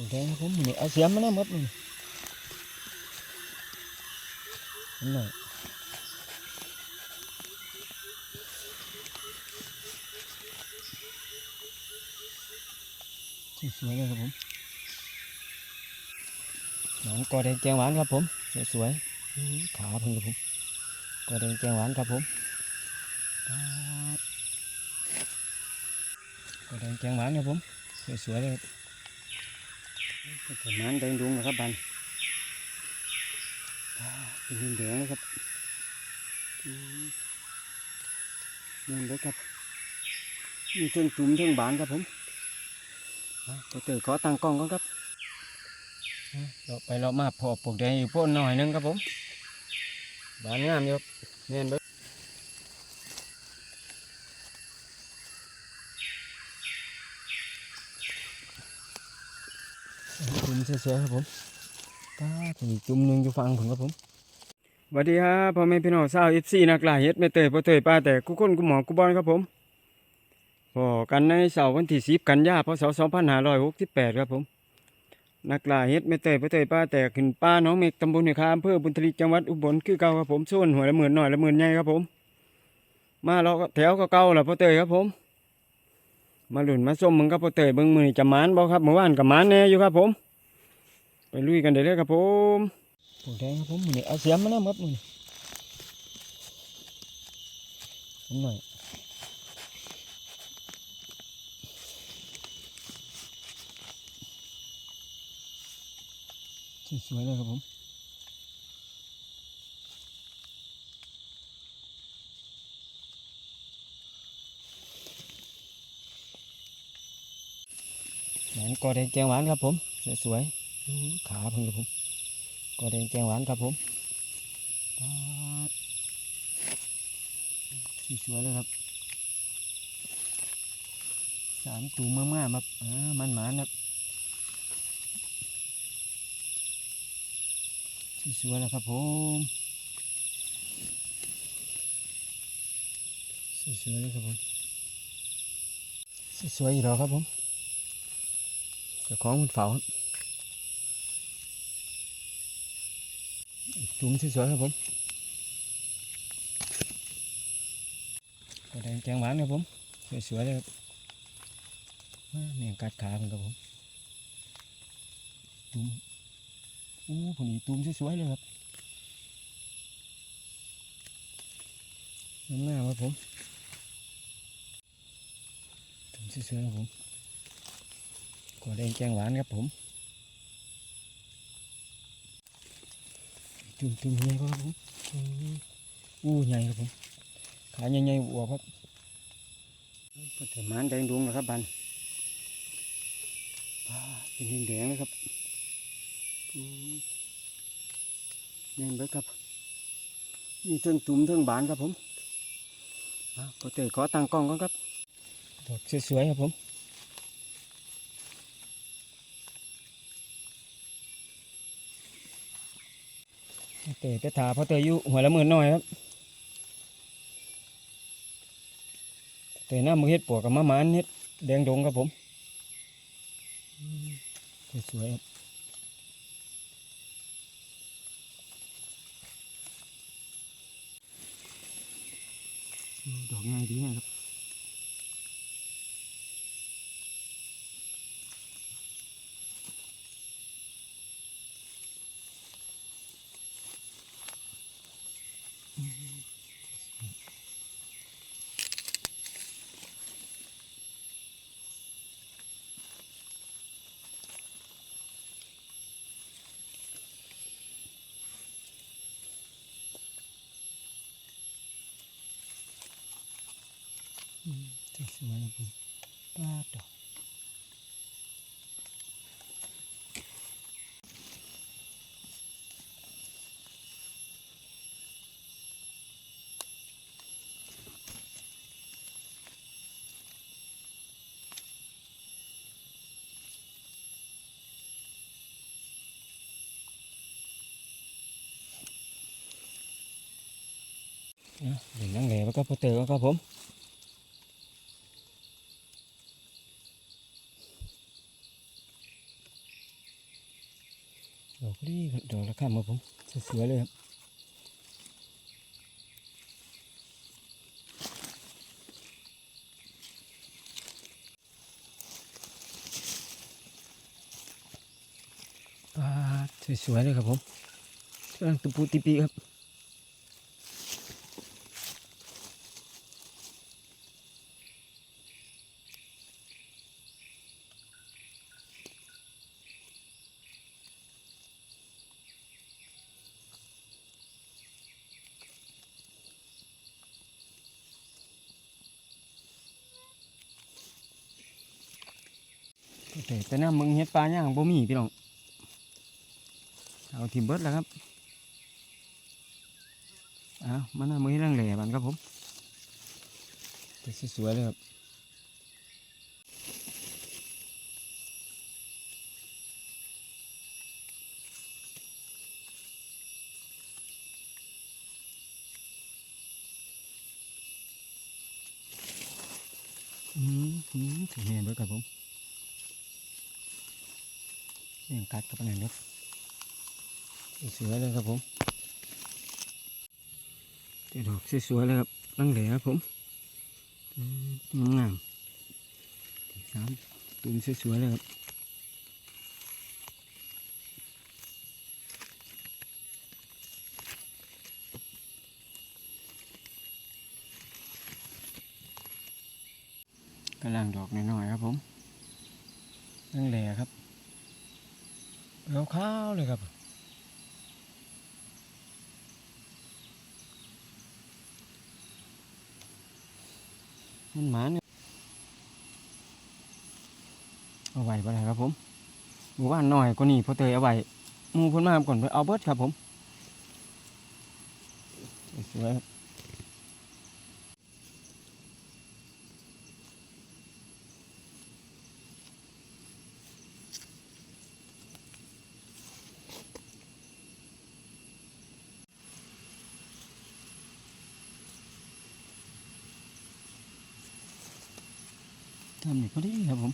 ปูแดงครับผมนี่เอาเสียมมาแน่หมดนี่นิดหน่อยสวยเลยครับผมหวานกอแดงแกงหวานครับผม สวยๆขาเพิ่งครับผมกอแดงแกงหวานครับผมป๊าดกอแดงแกงหวานครับผม สวยๆเลยครับ เป็นมันแดงดวงนะครับบันเป็นแดงนะครับอืมนั่เลยครับมีเครื่องจุ่มเครื่องบานครับผมอ่าไปเตยขอตั้งกล้องก่อนครับเราไปเรามาพอปลูกแดงอยู่พ่นหน่อยนึงครับผม บานงามอยู่เน่นเบิดจุ่ม สวยๆครับผมตาถึงจุ่มหนึงอยู่ฟังผมครับผมสวัสดีครับพ่อแม่พี่น้องสาวเอฟซีนักล่าเฮ็ดแม่เตยพ่อเตยป้าแต่กุคนกุหมอกุบอลครับผมพอกันในเสาร์วันที่สิบกันยาพศสองพันห้าร้อยหกสิบแปดครับผม นักล่าเฮ็ดแม่เตยพ่อเตยป้าแต่ขึ้นป้าหน้องเมกตำบลเหนือคาอำเภอบุญทลีจังหวัดอุบลคือเก่าครับผมส่วนหัวละหมื่นหน่อยละหมื่นใหญ่ครับผม มาเราแถวก็เก่าล้วพ่อเตยครับผมมาหลุนมาส้มมึงครับพ่อเตยเบิ่งมือจะมานบ่ครับเมื่อวานกับมานแน่อยู่ครับผม ลุยกันได้เลยครับผมปลูแดงครับผมนี่เอาเสียมมาแน่ครับนี่นิดหน่อยสวยๆเลยครับผมหวานกอแดงแกงหวานครับผม สวยๆ ขาเพิ่งครับผมกอแดงแกงหวานครับผมสวยๆเลยครับสามตูมมากๆครับอ่ามันหมานครับสวยแล้วครับผมสวยเลยครับผมสวยอีกแล้วครับผมเจ้าของมันเฝ้าครับ จุ่มสวยๆครับผมกระแดงแกงหวานครับผมสวยๆเลยครับอ่าแมงกัดขาผมครับผมจุ่มอู้ผนี่จุ่มสวยๆเลยครับน้ำหน้าครับผมจุ่มสวยๆครับผมกระแดงแกงหวานครับผม จุ่มจุ่มใหญ่ครับผมอืมอู้ใหญ่ครับผมขาใหญ่ๆอวบครับเป็นแต่หมันแดงดวงนะครับบันอ่าเป็นแดงๆเลยครับอืมแน่นเบิดครับมีเทิงจุ่มเทิงบานครับผมอ่าก็เตยขอตั้งกล้องก่อนครับดอกสวยๆครับผม เตะไปถาเพราะเตยอยู่หัวละหมื่นหน่อยครับเตยหน้ามือเฮ็ดปวกกับมะมานเฮ็ดแดงดงครับผมอืมสวยๆครับอืมดอกง่ายดีนะครับ อืมสวยๆครับผมป้าดดอกนะเดี๋ยวนั่งเหลวก็พอเตะครับผม อ ดอกนี้ดอกละข้าม ครับผมสวยเลยครับสวยๆเลยครับผมกำลังตุปูติปีครับ แต่แต่น้ำมึงเฮ็ดปลาย่างบ่มีพี่น้องเอาทิมเบิดแล้วครับเอามาหน้ามือให้ร่างแหล่บันครับผมแต่สวยๆเลยครับอืมอืมถึงเห็นเบิดครับผม เลี้ยงกัดกับอันนั้นครับเสือเลยครับผมเดี๋ยวดอกสวยๆเลยครับตั้งเหลครับผมอืมงามๆสามตุ่มสวยๆเลยครับกำลังดอกน้อยๆครับผมตั้งเหลครับ เราขาวเลยครับมันหมาเนี่ยเอาไว้บ่ได้ครับผมหมู่บ้านน้อยกว่านี้พอเตยเอาไว้มูพิ่นมาก่อนเพิ่นเอาเบิร์ดครับผมสวยครับ ทำนี่พอดีครับผม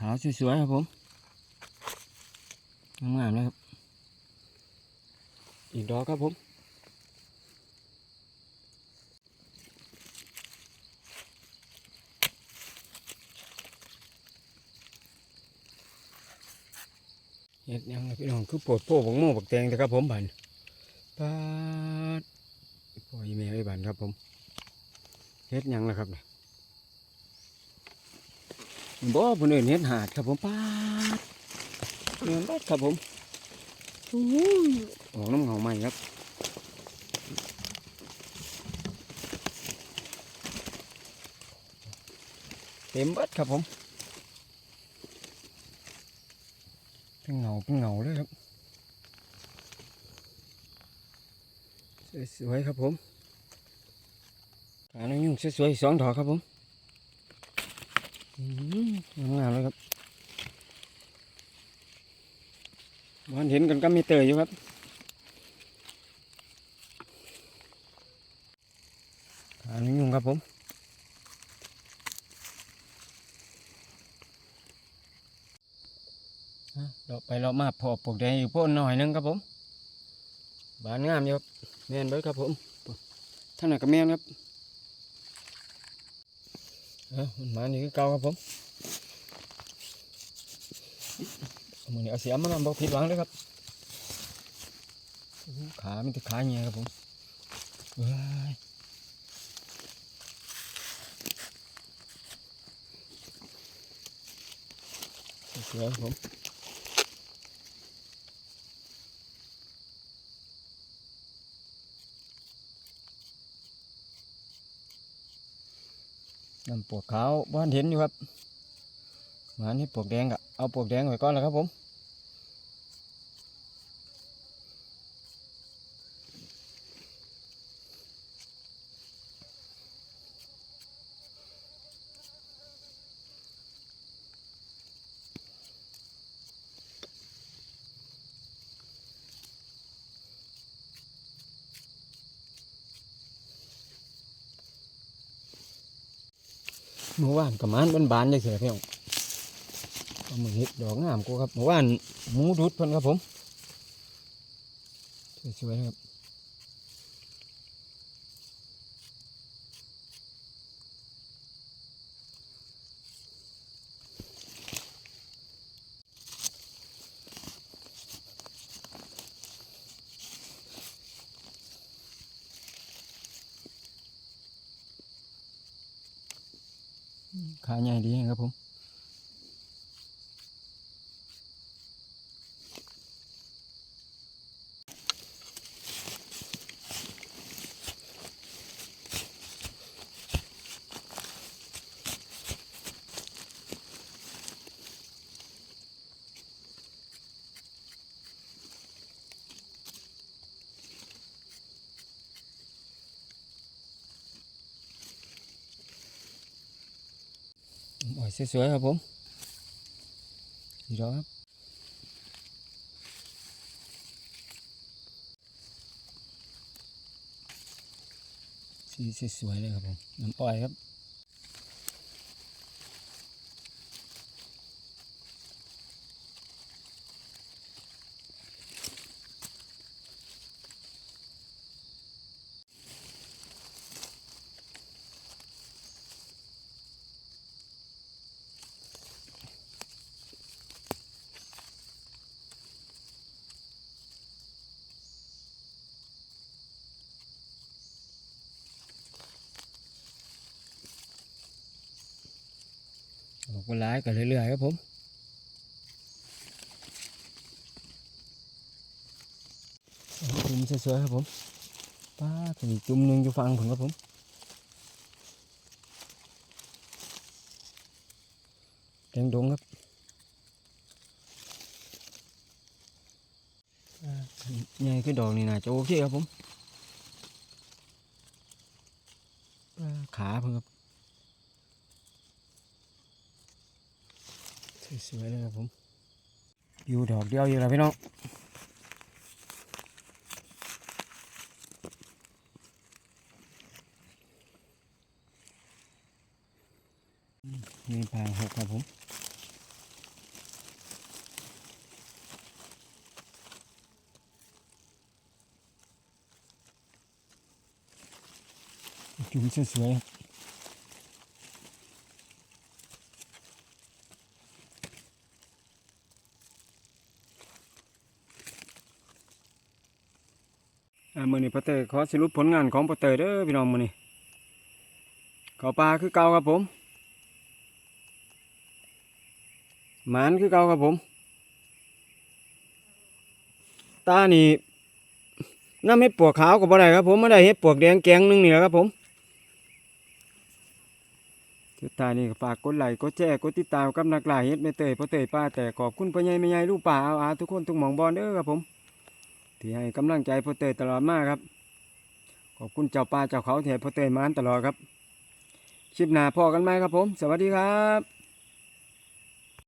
ขาวสวยๆครับผม งามๆเลยครับ อีกดอกครับผมเฮ็ดยังล่ะพี่น้องคือปวดโป้บังโม่บักแตงแต่ครับผมบันปาดปล่อยแม่ไว้บันครับผมเฮ็ดยังล่ะครับเนี่ยบ่เพิ่นเอิ้นเฮ็ดหาดครับผมปาด เงินบัดครับผมอู้ยอกน้ำเหงาใหม่ครับเต็มเบัดครับผมเป็นเงาเป็นเงาเลยครับสวยๆครับผมการยุ่งสวยๆสองดอกครับผมอืมงามๆเลยครับ วันเห็นกันก็มีเตยอยู่ครับการยุ่งครับผมเราไปเรามาพอปลูกแดงอยู่พ่นหน่อยหนึงครับผม บานงามอยู่ครับแมนเบิดครับผมท่านน่ะก็แมนครับเอ้ามันมานี่คือเก่าครับผมเอา มือนี้เอาเสียมมันบอกผิดหวังเลยครับขาไม่แต่ขาเงี้ยครับผมว้ายสวยครับผมน้ำปวกขาวบ้านเห็นอยู่ครับหมานี่ปวกแดงกะ เอาปลวกแดงไว้ก่อนแล้วครับผมเมื่อวานกับมันบานๆเลยสิครับพี่น้อง มือเฮ็ดดอกงามกูครับเมื่อวานหมูดุดเพิ่นครับผมสวยๆครับขาใหญ่ดีครับผม โอ้ยสวยๆครับผมดีดอกครับสีสวยๆเลยครับผมน้ำอ้อยครับ มาหลายกันเรื่อยๆครับผมจุ่มสวยๆครับผมป้าถึงจุ่มหนึ่งอยู่ฟังผมครับผมแดงดงครับใหญ่ขึ้นดอกนี่น่าจะโอเคครับผมขาเพิ่งครับ สวยๆเลยครับผม อยู่ดอกเดียวอยู่แล้วพี่น้องมีพางหกครับผมจุ่มสวยๆ ครับอ่อเตยขอสรุปผลงานของปะเตยเด้อพี่น้องมือนี้เขาปลาคือเก่าครับผมหมานคือเก่าครับผมตานี่น้ำเห็ดปวกขาวก็บ่ได้ครับผมไม่ได้เห็ดปวกแดงแกงนึงนี่แหละครับผมสุดท้ายนี่ฝากกดไลค์กดแชร์กดติดตามกับนักล่าเฮ็ดไม่เตยปะเตยป้าแต่ขอบคุณพ่อใหญ่แม่ใหญ่ลูกป่าเอาอาทุกคนทุกหมองบอลเด้อครับผม ที่ให้กำลังใจพ่อเตยตลอดมากครับ ขอบคุณเจ้าป่าเจ้าเขาที่ให้พ่อเตยมานตลอดครับคลิปหน้าพอกันไหมครับผม สวัสดีครับ